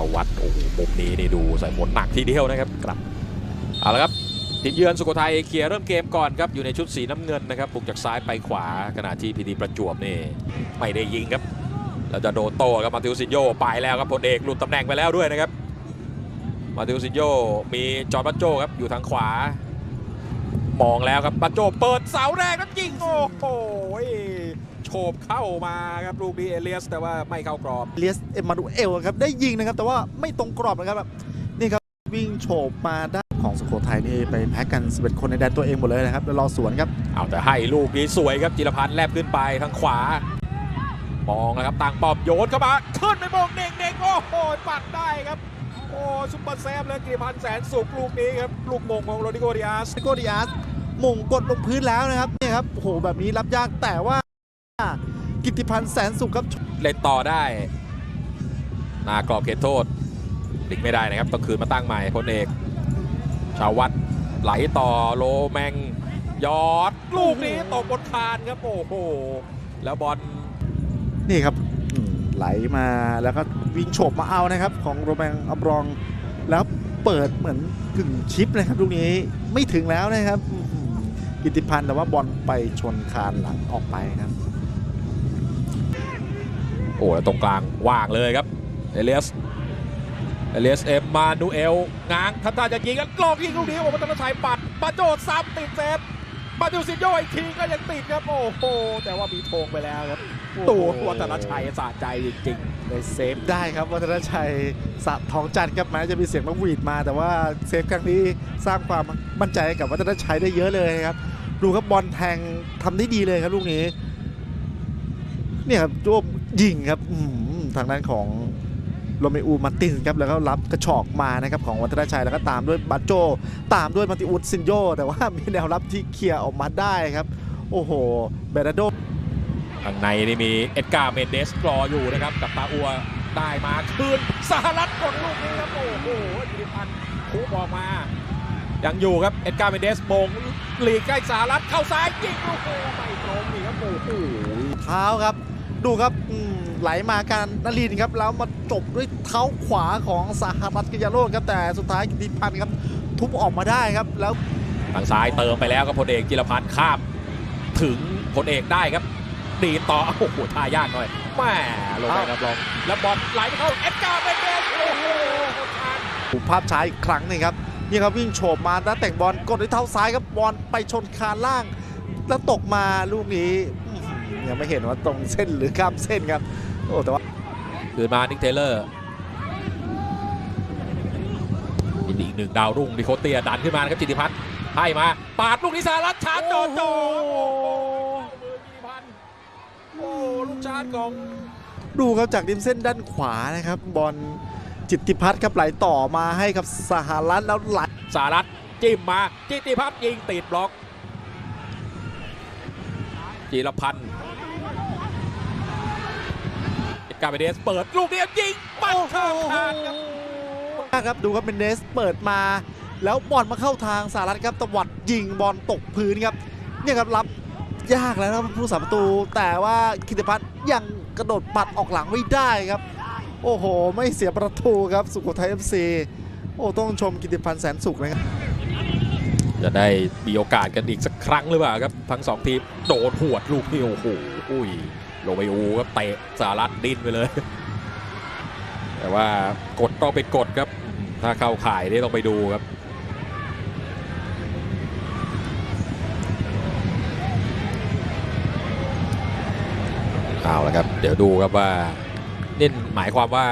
าวัดโอ้โหมุมนี้นี่ดูใส่หมดหนักทีเดียวนะครับกลับเอาละครับทีมเยือนสุโขทัยเคลียร์เริ่มเกมก่อนครับอยู่ในชุดสีน้ำเงินนะครับบุกจากซ้ายไปขวาขณะที่พีดีประจวบนี่ไม่ได้ยิงครับแล้วจะโดนโต้ครับมาติวซินโยไปแล้วครับพลเอกหลุดตำแหน่งไปแล้วด้วยนะครับมาติวซินโยมีจอร์บัตโจครับอยู่ทางขวามองแล้วครับบัตโจเปิดเสาแรกแล้วยิงโอ้โห โฉบเข้ามาครับลูกนี้เอเลียส แต่ว่าไม่เข้ากรอบเลียสเอมมานูเอลครับได้ยิงนะครับ แต่ว่าไม่ตรงกรอบนะครับแบบนี่ครับวิ่งโฉบมาด้านของสุโขทัยนี่ไปแพ็กกัน11คนในแดนตัวเองหมดเลยนะครับแล้วรอสวนครับเอาแต่ให้ลูกนี้สวยครับจิรพันธ์แลบขึ้นไปทางขวามองนะครับต่างปอมโยนเข้ามาขึ้นไปมองเด็กๆโอ้โหปัดได้ครับโอ้ซุปเปอร์เซฟเลยจิรพันธ์แสนสุขลูกนี้ครับลูกมงของโรดิโกดิอาสซิโกดิอาสมงกดลงพื้นแล้วนะครับเนี่ยครับโอ้โหแบบนี้รับยากแต่ว่า กิตติพันธ์แสนสุขครับเล่นต่อได้หนากรอบเขตโทษหลีกไม่ได้นะครับต้องคืนมาตั้งใหม่พลเอกชาววัดไหลต่อโลแมงยอดลูกนี้ตกบนคานครับโอ้โหแล้วบอลนี่ครับอืมไหลมาแล้วก็วิ่งโฉบมาเอานะครับ ของโรแมงอับรอง แล้วเปิดเหมือนกึ่งชิปเลยครับลูกนี้ไม่ถึงแล้วนะครับอื้อหือกิตติพันธ์แต่ว่าบอลไปชนคานหลังออกไปครับ โอ้แล้วตรงกลางว่างเลยครับเอเลียสเอเลียสเอ็มมานูเอลง้างทัตตาจะยิงแล้วกลอกยิงลูกนี้โอ้โหมันต้องชัยปัดปาโจดซ้ำติดเซฟมาดูซิโยอีกทีก็ยังติดครับโอ้โหแต่ว่ามีโทงไปแล้วครับตัววัฒนชัยสะใจจริงได้เซฟได้ครับวัฒนชัยสะท้องจันครับแม้จะมีเสียงนกหวีดมา แต่ว่าเซฟครั้งนี้สร้างความมั่นใจให้กับวัฒนชัยได้เยอะเลยครับดูครับบอลแทงทำได้ดีเลยครับลูกนี้เนี่ยครับรวบ ยิงครับอื้อหือทางด้านของโรเมอูมาร์ตินส์ครับแล้วก็รับกระชอกมานะครับของวัฒนชัยแล้วก็ตามด้วยบัตโจ ตามด้วยมาติอุสซินโย แต่ว่ามีแนวรับที่เคลียร์ออกมาได้ครับ โอ้โหเบรนาโดๆข้างในนี่มีเอ็ดการ์เมนเดสรออยู่นะครับกับตาอัวได้มาคืนสหรัฐกดลูกนี้ครับโอ้โหจิริพันธ์คูบออกมา ยังอยู่ครับเอ็ดการ์เมนเดสโมงหลีกใกล้สหรัฐเข้าซ้ายยิงโอ้โหไม่ตรงนี่ครับโอ้โหเท้าครับ ดูครับอืมไหลมาการนลินทร์ครับแล้วมาจบด้วยเท้าขวาของสหรัฐกิยาโรดครับแต่สุดท้ายกิติพันธ์ครับทุบออกมาได้ครับแล้วทางซ้ายเติมไปแล้วครับพลเอกจิรพันธ์ข้ามถึงพลเอกได้ครับดีดต่อโอ้โหท่ายากหน่อยแหม่ลงไปครับลองแล้วบอลไหลไปเข้าเอ็ดการ์เมนเดสโอ้โหทันดูภาพช้าอีกครั้งหนึงครับนี่ครับวิ่งโฉบมาแล้วแต่งบอลกดด้วยเท้าซ้ายครับบอลไปชนคานล่าง แล้วตกมาลูกนี้อื้อหือ ยังไม่เห็นว่าตรงเส้นหรือข้ามเส้นครับ โอ้แต่ว่าคืนมานิกเทเลอร์อีกหนึ่งดาวรุ่งดิโคเตียดันขึ้นมานะครับจิติพัฒน์ให้มา ปาดลูกนี้สารัตชาร์จโดดโดดโอ้โหมือจิติพัฒน์โอ้ลูกชาร์จของดูครับจากริมเส้นด้านขวานะครับ บอลจิตติพัฒน์ครับไหลต่อมาให้กับสหรัฐแล้วไหลสารัตจิ้มมาจิติพัฒน์ยิงติดบล็อก จิรพันธ์เอ็ดการ์เบเดสเปิดลูกนี้ยิงปัดข้ามคานครับครับดูครับเมนเดสเปิดมา แล้วบอลมาเข้าทางสหรัฐครับตวัดยิงบอลตกพื้นครับเนี่ยครับรับยากแล้วนะครับผู้สาประตู แต่ว่าคิติพัฒน์ยังกระโดดปัดออกหลังไม่ได้ครับ โอ้โห ไม่เสียประตูครับสุโขทัยเอฟซีโอ้ต้องชมกิติพันธ์แสนสุขนะครับ จะได้มีโอกาสกันอีกสักครั้งหรือเปล่าครับ ทั้งสองทีมโดนหวดลูกนี้โอ้โหอุ้ยโลเบอูครับเตะสารัตดิ้นไปเลย แต่ว่ากฎต้องเป็นกฎครับ ถ้าเข้าข่ายนี่ต้องไปดูครับเอาละครับ เดี๋ยวดูครับว่านี่หมายความว่า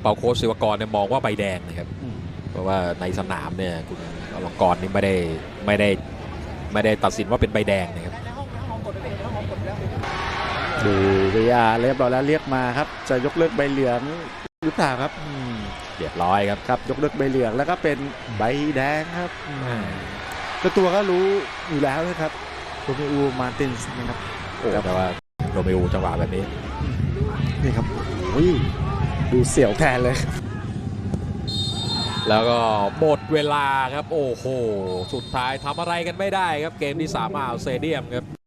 เปาโคชศิวกรเนี่ยมองว่าใบแดงนะครับ เพราะว่าในสนามเนี่ยคุณ อลงกรณ์นี่ไม่ได้ไม่ได้ไม่ได้ตัดสินว่าเป็นใบแดงนะครับดูเรียเรียบร้อยแล้วเรียกมาครับ จะยกเลิกใบเหลืองหรือเปล่าครับอืมเรียบร้อยครับครับ ยกเลิกใบเหลืองแล้วก็เป็นใบแดงครับอืมเจ้าตัวก็รู้อยู่แล้วนะครับโรเมอูมาร์ตินส์นะครับโอ้แต่ว่าโรเมโอจังหวะแบบนี้นี่ครับโอ้ยดูเสียวแทนเลย แล้วก็หมดเวลาครับโอ้โห สุดท้ายทำอะไรกันไม่ได้ครับเกมที่3ามอ่าวเซเดียมครับ